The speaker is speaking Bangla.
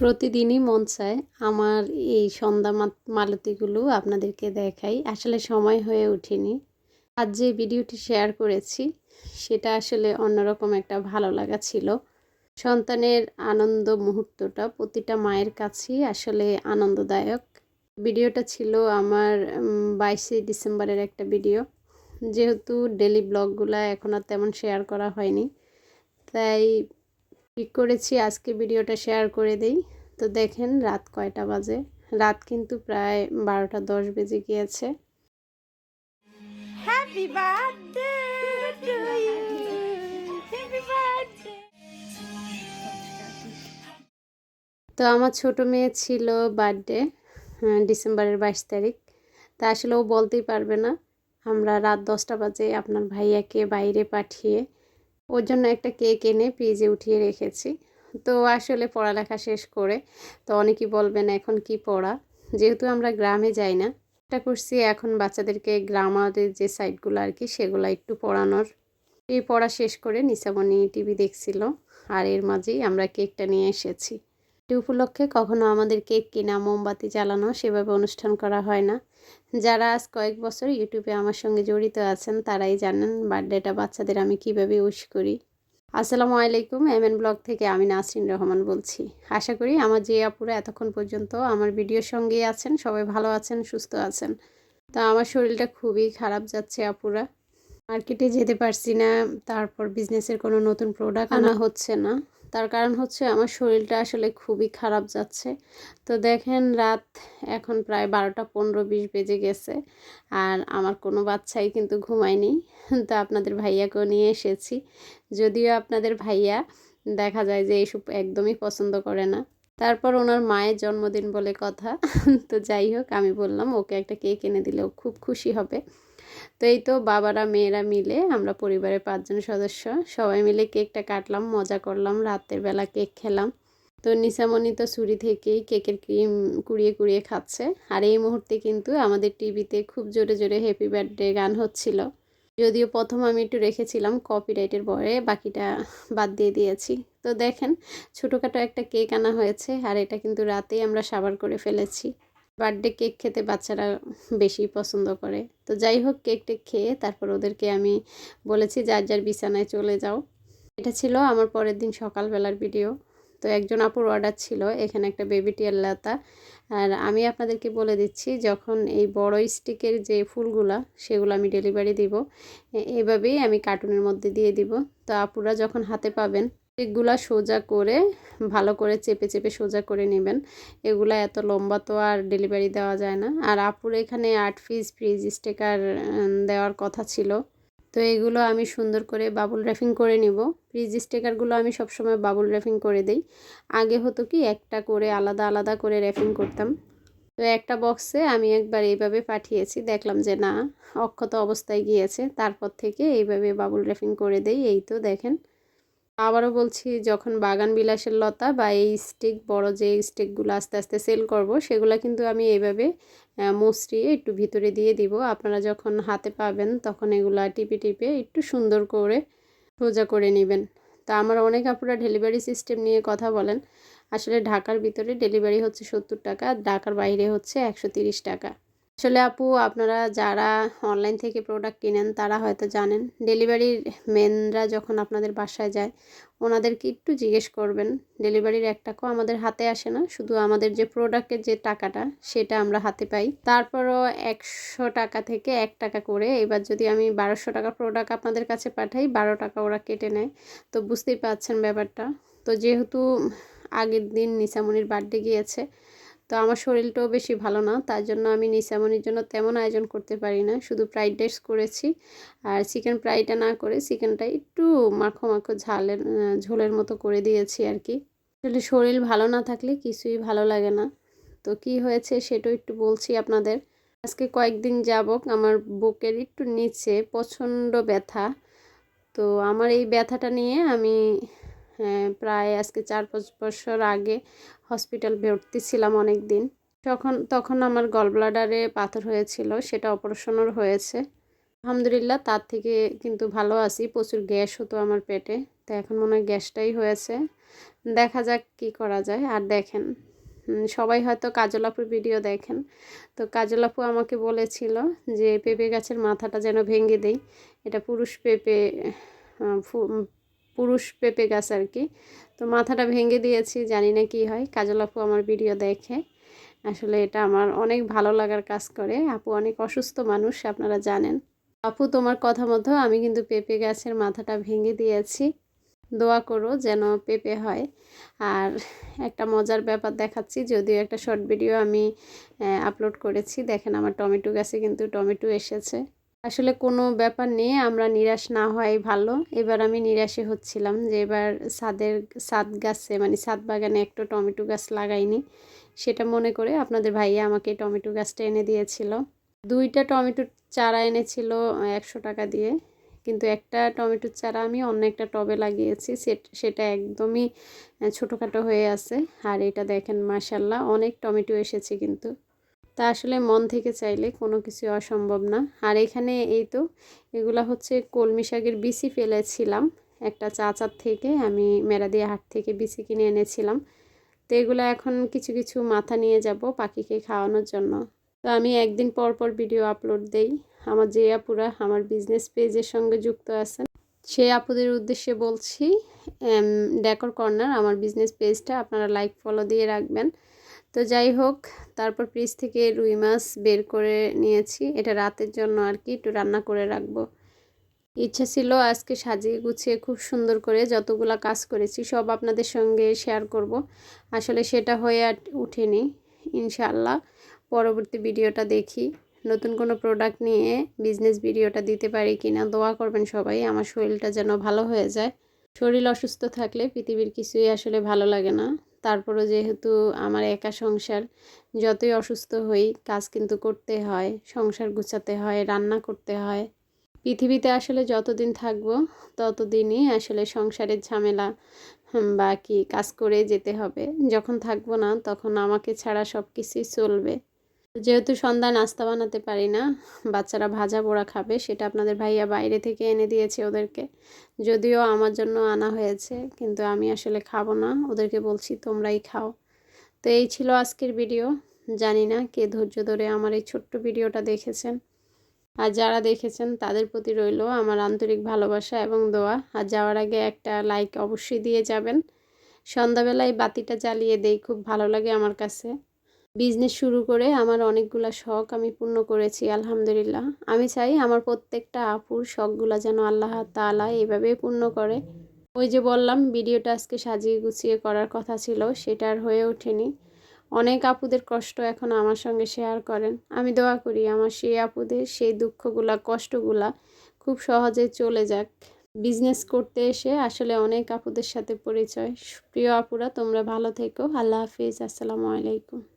প্রতিদিনই মন চায় আমার এই সন্ধ্যা মালতীগুলো আপনাদেরকে দেখাই। আসলে সময় হয়ে ওঠেনি। আজ যে ভিডিওটি শেয়ার করেছি, সেটা আসলে অন্যরকম একটা ভালো লাগা ছিল। সন্তানের আনন্দ মুহূর্তটা প্রতিটা মায়ের কাছেই আসলে আনন্দদায়ক। ভিডিওটা ছিল আমার বাইশে ডিসেম্বরের একটা ভিডিও। যেহেতু ডেলি ব্লগগুলো এখন আর তেমন শেয়ার করা হয়নি, তাই ঠিক করেছি আজকে ভিডিওটা শেয়ার করে দেই। তো দেখেন রাত কয়টা বাজে? রাত কিন্তু প্রায় বারোটা দশ বেজে গিয়েছে. তো আমার ছোট মেয়ে ছিল বার্থডে ডিসেম্বরের বাইশ তারিখ। তা আসলে ও বলতেই পারবে না আমরা রাত দশটা বাজে আপনার ভাইয়াকে বাইরে পাঠিয়ে ওর জন্য একটা কেক এনে ফ্রিজে উঠিয়ে রেখেছি। তো আসলে পড়ালেখা শেষ করে, তো অনেকেই বলবেন এখন কি পড়া? যেহেতু আমরা গ্রামে যাই না এটা করছি এখন বাচ্চাদেরকে গ্রামারের যে সাইটগুলো আর কি, সেগুলো একটু পড়ানোর। এই পড়া শেষ করে নিসামণি টিভি দেখছিল, আর এর মাঝেই আমরা কেকটা নিয়ে এসেছি। এটি উপলক্ষে কখনো আমাদের কেক কিনা মোমবাতি জ্বালানো সেভাবে অনুষ্ঠান করা হয় না। যারা আজ কয়েক বছর ইউটিউবে আমার সঙ্গে জড়িত আছেন তারাই জানেন বার্থডেটা বাচ্চাদের আমি কীভাবে উইশ করি। আসসালামু আলাইকুম এম এন ব্লগ থেকে আমি নাসরিন রহমান বলছি। আশা করি আমার যে আপুরা এতক্ষণ পর্যন্ত আমার ভিডিওর সঙ্গেই আছেন সবাই ভালো আছেন সুস্থ আছেন। তা আমার শরীরটা খুবই খারাপ যাচ্ছে আপুরা। মার্কেটে যেতে পারছি না তারপর বিজনেসের কোনো নতুন প্রোডাক্ট আনা হচ্ছে না। তার কারণ হচ্ছে আমার শরীরটা আসলে খুবই খারাপ যাচ্ছে। তো দেখেন রাত এখন প্রায় বারোটা পনেরো বিশ বেজে গেছে আর আমার কোনো বাচ্চাই কিন্তু ঘুমায়নি। তো আপনাদের ভাইয়াকেও নিয়ে এসেছি। যদিও আপনাদের ভাইয়া দেখা যায় যে এইসব একদমই পছন্দ করে না। তারপর ওনার মায়ের জন্মদিন বলে কথা। তো যাই হোক, আমি বললাম, ওকে একটা কেক এনে দিলে ও খুব খুশি হবে। তো এই তো বাবারা, মেয়েরা মিলে আমরা পরিবারের পাঁচজন সদস্য, সবাই মিলে কেকটা কাটলাম, মজা করলাম, রাতের বেলা কেক খেলাম। তো নিসামণি তো ছুরি থেকেই কেকের ক্রিম কুড়িয়ে কুড়িয়ে খাচ্ছে। আর এই মুহূর্তে কিন্তু আমাদের টিভিতে খুব জোরে জোরে হ্যাপি বার্থডে গান হচ্ছিল। যদিও প্রথম আমি একটু রেখেছিলাম কপিরাইটের পরে বাকিটা বাদ দিয়ে দিয়েছি। তো দেখেন, ছোটোখাটো একটা কেক আনা হয়েছে, আর এটা কিন্তু রাতেই আমরা সাবার করে ফেলেছি। বার্থডে কেক খেতে বাচ্চারা বেশি পছন্দ করে। তো যাই হোক, কেক টেক খেয়ে তারপর ওদেরকে আমি বলেছি, যার যার বিছানায় চলে যাও। এটা ছিল আমার পরের দিন সকালবেলার ভিডিও। তো একজন আপুর অর্ডার ছিল, এখানে একটা বেবি টিয়ার লাতা। আর আমি আপনাদেরকে বলে দিচ্ছি, যখন এই বড় স্টিকের যে ফুলগুলা, সেগুলো আমি ডেলিভারি দিব। এভাবেই আমি কার্টুনের মধ্যে দিয়ে দিব। তো আপুরা যখন হাতে পাবেন স্টিকগুলা সোজা করে, ভালো করে চেপে চেপে সোজা করে নেবেন। এগুলা এত লম্বা তো আর ডেলিভারি দেওয়া যায় না। আর আপুর এখানে আট পিস ফ্রিজ স্টিকার দেওয়ার কথা ছিল। তো এগুলো আমি সুন্দর করে বাবুল র্যাপিং করে নিব। ফ্রিজ স্টিকারগুলো আমি সবসময় বাবুল র্যাপিং করে দেই। আগে হতো কি, একটা করে আলাদা আলাদা করে র্যাপিং করতাম। তো একটা বক্সে আমি একবার এইভাবে পাঠিয়েছি, দেখলাম যে না, অক্ষত অবস্থায় গিয়েছে। তারপর থেকে এইভাবে বাবুল র্যাফিং করে দেই। এই তো দেখেন। আবারও বলছি, যখন বাগান বিলাসের লতা বা এই স্টিক বড় যে স্টিকগুলো আস্তে আস্তে সেল করব, সেগুলো কিন্তু আমি এইভাবে মুচড়িয়ে একটু ভিতরে দিয়ে দিব। আপনারা যখন হাতে পাবেন, তখন এগুলা টিপে টিপে একটু সুন্দর করে সোজা করে নেবেন। তা আমার অনেক আপুরা ডেলিভারি সিস্টেম নিয়ে কথা বলেন। আসলে ঢাকার ভিতরে ডেলিভারি হচ্ছে সত্তর টাকা ঢাকার বাইরে হচ্ছে একশো টাকা। আসলে আপু, আপনারা যারা অনলাইন থেকে প্রোডাক্ট কিনেন, তারা হয়তো জানেন ডেলিভারির মেনরা যখন আপনাদের বাসায় যায়, ওনাদেরকে একটু জিজ্ঞেস করবেন। ডেলিভারির এক টাকাও আমাদের হাতে আসে না, শুধু আমাদের যে প্রোডাক্টের যে টাকাটা, সেটা আমরা হাতে পাই। তারপরও একশো টাকা থেকে এক টাকা করে, এবার যদি আমি বারোশো টাকা প্রোডাক্ট আপনাদের কাছে পাঠাই, বারো টাকা ওরা কেটে নেয়। তো বুঝতেই পারছেন ব্যাপারটা। তো যেহেতু আগের দিন নিসামনির বার্থডে গিয়েছে তো আমার শরীরটাও বেশি ভালো না, তার জন্য আমি নিসামনির জন্য তেমন আয়োজন করতে পারি না, শুধু ফ্রাইড রাইস করেছি। আর চিকেন ফ্রাইটা না করে চিকেনটা একটু মাখো মাখো ঝালের ঝোলের মতো করে দিয়েছি আর কি। আসলে শরীর ভালো না থাকলে কিছুই ভালো লাগে না। তো কি হয়েছে সেটাও একটু বলছি আপনাদের। আজকে কয়েকদিন যাবক আমার বুকের একটু নিচে প্রচণ্ড ব্যথা। তো আমার এই ব্যথাটা নিয়ে আমি প্রায় আজকে চার পাঁচ বছর আগে হসপিটাল ভর্তি ছিলাম অনেক দিন তখন তখন আমার গলব্লাডারে পাথর হয়েছিল, সেটা অপারেশনও হয়েছে। আলহামদুলিল্লাহ, তার থেকে কিন্তু ভালো আছি, প্রচুর গ্যাস হতো আমার পেটে। তো এখন মনে হয় গ্যাসটাই হয়েছে। দেখা যাক কি করা যায়। আর দেখেন সবাই হয়তো কাজল আপুর ভিডিও দেখেন। তো কাজল আপু আমাকে বলেছিল যে, পেঁপে গাছের মাথাটা যেন ভেঙে দেই। এটা পুরুষ পেঁপে পুরুষ পেঁপে গাছ আর কি। তো মাথাটা ভেঙে দিয়েছি, জানি না কি হয়। কাজল আপু আমার ভিডিও দেখে। আসলে এটা আমার অনেক ভালো লাগার কাজ করে। আপু অনেক অসুস্থ মানুষ, আপনারা জানেন। আপু, তোমার কথা মতো আমি কিন্তু পেঁপে গাছের মাথাটা ভেঙে দিয়েছি। দোয়া করো যেন পেঁপে হয়। আর একটা মজার ব্যাপার দেখাচ্ছি, যদিও একটা শর্ট ভিডিও আমি আপলোড করেছি। দেখেন আমার টমেটো গাছে কিন্তু টমেটো এসেছে। আসলে কোনো ব্যাপার নিয়ে আমরা নিরাশ না হয় ভালো। এবার আমি নিরাশে হচ্ছিলাম যে এবার সাদের ছাদ গাছে মানে সাদ বাগানে একটা টমেটো গাছ লাগাইনি। সেটা মনে করে আপনাদের ভাইয়া আমাকে টমেটো গাছটা এনে দিয়েছিল। দুইটা টমেটোর চারা এনেছিল একশো টাকা দিয়ে। কিন্তু একটা টমেটোর চারা আমি অন্য একটা টবে লাগিয়েছি, সেটা একদমই ছোটোখাটো হয়ে আছে। আর এটা দেখেন মাসাল্লাহ অনেক টমেটো এসেছে কিন্তু। তা আসলে মন থেকে চাইলে কোনো কিছু অসম্ভব না। আর এখানে এই তো, এগুলা হচ্ছে কলমি শাকের বিচি ফেলেছিলাম। একটা চাচার থেকে আমি মেরাদিয়া হাট থেকে বিচি কিনে এনেছিলাম। তো এগুলো এখন কিছু কিছু মাথা নিয়ে যাব পাখিকে খাওয়ানোর জন্য। তো আমি একদিন পর পর ভিডিও আপলোড দেই। আমার যে আপুরা আমার বিজনেস পেজের সঙ্গে যুক্ত আছেন সেই আপুদের উদ্দেশ্যে বলছি ডেকর কর্নার আমার বিজনেস পেজটা আপনারা লাইক ফলো দিয়ে রাখবেন। তো যাই হোক, তারপর ফ্রিজ থেকে রুই মাছ বের করে নিয়েছি। এটা রাতের জন্য আর কি, একটু রান্না করে রাখব। ইচ্ছা ছিল আজকে সাজিয়ে গুছিয়ে খুব সুন্দর করে যতগুলা কাজ করেছি, সব আপনাদের সঙ্গে শেয়ার করব। আসলে সেটা হয়ে আর উঠেনি, ইনশাআল্লাহ। পরবর্তী ভিডিওটা দেখি। নতুন কোনো প্রোডাক্ট নিয়ে বিজনেস ভিডিওটা দিতে পারি কিনা, দোয়া করবেন সবাই। আমার শরীরটা যেন ভালো হয়ে যায়। শরীর অসুস্থ থাকলে পৃথিবীর কিছুই আসলে ভালো লাগে না। তারপরও যেহেতু আমার একা সংসার, যতই অসুস্থ হই, কাজ কিন্তু করতে হয়, সংসার গুছাতে হয়, রান্না করতে হয়। পৃথিবীতে আসলে যতদিন থাকব, ততদিনই আসলে সংসারের ঝামেলা বা কি কাজ করে যেতে হবে। যখন থাকব না, তখন আমাকে ছাড়া সব কিছুই চলবে। যেহেতু সন্ধ্যা নাস্তা বানাতে পারি না, বাচ্চারা ভাজা পোড়া খাবে, সেটা আপনাদের ভাইয়া বাইরে থেকে এনে দিয়েছে ওদেরকে। যদিও আমার জন্য আনা হয়েছে, কিন্তু আমি আসলে খাব না। ওদেরকে বলছি, তোমরাই খাও। তো এই ছিল আজকের ভিডিও। জানি না কে ধৈর্য ধরে আমার এই ছোট্ট ভিডিওটা দেখেছেন। আর যারা দেখেছেন, তাদের প্রতি রইল আমার আন্তরিক ভালোবাসা এবং দোয়া। আর যাওয়ার আগে একটা লাইক অবশ্যই দিয়ে যাবেন। সন্ধ্যাবেলায় বাতিটা জ্বালিয়ে দেই, খুব ভালো লাগে আমার কাছে। বিজনেস শুরু করে আমার অনেকগুলা শখ আমি পূর্ণ করেছি, আলহামদুলিল্লাহ। আমি চাই আমার প্রত্যেকটা আপুর শখগুলা যেন আল্লাহ তাআলা এইভাবে পূর্ণ করে। ওই যে বললাম, ভিডিওটা আজকে সাজিয়ে গুছিয়ে করার কথা ছিল, সেটা আর হয়ে ওঠেনি। অনেক আপুদের কষ্ট এখন আমার সঙ্গে শেয়ার করেন। আমি দোয়া করি আমার সেই আপুদের সেই দুঃখগুলা, কষ্টগুলা খুব সহজে চলে যাক। বিজনেস করতে এসে আসলে অনেক আপুদের সাথে পরিচয়। প্রিয় আপুরা, তোমরা ভালো থেকো। আল্লাহ হাফিজ। আসসালামু আলাইকুম।